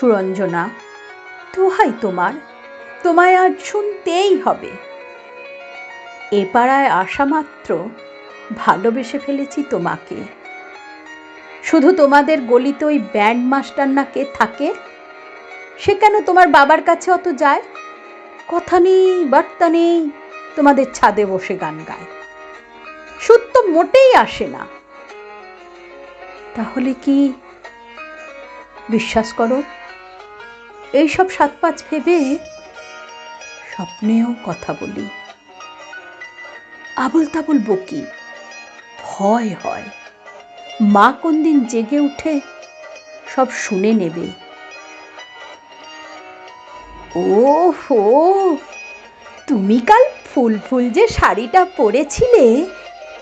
সুরঞ্জনা দোহাই তোমার, তোমায় আজ শুনতেই হবে। এ পাড়ায় আসা মাত্র ভালোবেসে ফেলেছি তোমাকে। শুধু তোমাদের গলিতে ওই ব্যান্ড মাস্টার না কে থাকে? সে কেন তোমার বাবার কাছে অত যায়? কথা নেই, বার্তা নেই, তোমাদের ছাদে বসে গান গায়। সুদ তো মোটেই আসে না। তাহলে কি? বিশ্বাস করো এইসব সাত পাঁচ ভেবে স্বপ্নেও কথা বলি। আবল তাবল বকি, ভয় হয়। মা কোন দিন জেগে উঠে সব শুনে নেবে। ও হো তুমি কাল ফুল ফুল যে শাড়িটা পরেছিলে,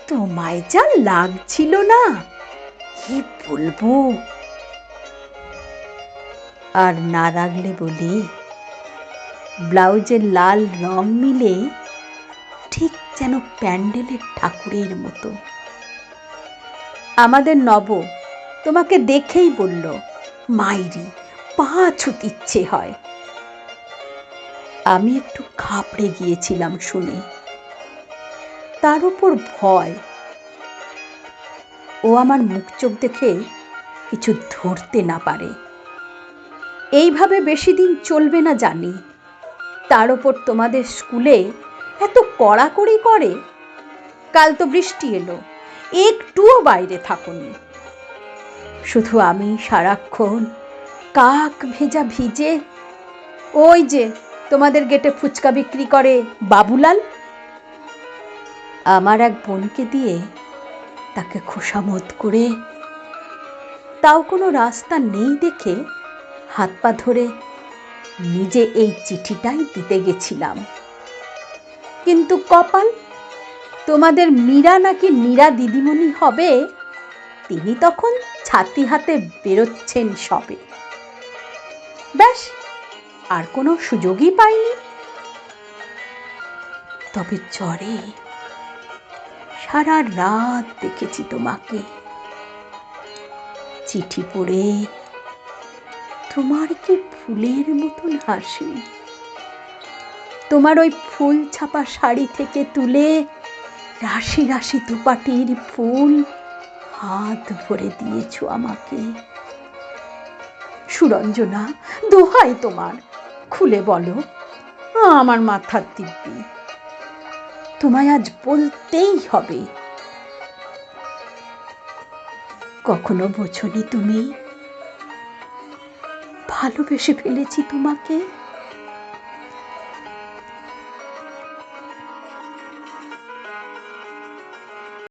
তোমায় যা লাগছিল না, কি বলব? আর না রাখলে বলি, ব্লাউজের লাল রং মিলে ঠিক যেন প্যান্ডেলের ঠাকুরের মতো। আমাদের নব তোমাকে দেখেই বলল, মাইরি, পা ছুত ইচ্ছে হয়। আমি একটু খাপড়ে গিয়েছিলাম শুনে। তার উপর ভয়। ও আমার মুখ চোখ দেখে কিছু ধরতে না পারে। এইভাবে বেশি দিন চলবে না জানি। তার ওপর তোমাদের স্কুলে এত কড়াকড়ি করে? কাল তো বৃষ্টি এলো, একটুও বাইরে থাকুনি। শুধু আমি, সারাক্ষণ, কাক ভেজা ভিজে, ওই যে তোমাদের গেটে ফুচকা বিক্রি করে বাবুলাল? আমার এক বোনকে দিয়ে তাকে খোসামত করে, তাও কোনো রাস্তা নেই দেখে হাত পা ধরে নিজে এই চিঠিটাই দিতে গেছিলাম। কিন্তু কপাল, তোমাদের মীরা নাকি মীরা দিদিমণি হবে? তিনি তখন ছাতি হাতে বেরোচ্ছেন সবে। ব্যাস, আর কোনো সুযোগই পাইনি। তবে জ্বরে সারা রাত দেখেছি তোমাকে। চিঠি পড়ে তোমার কি ফুলের মতন হাসি? তোমার ওই ফুল ছাপা শাড়ি থেকে তুলে রাশি রাশি দুপাটির ফুল হাত ভরে দিয়েছ আমাকে। সুরঞ্জনা, দোহাই তোমার। খুলে বলো, আমার মাথার দিব্যি। তোমায় আজ বলতেই হবে। কখনো বোঝনি তুমি ভালোবেসে ফেলেছি তোমাকে।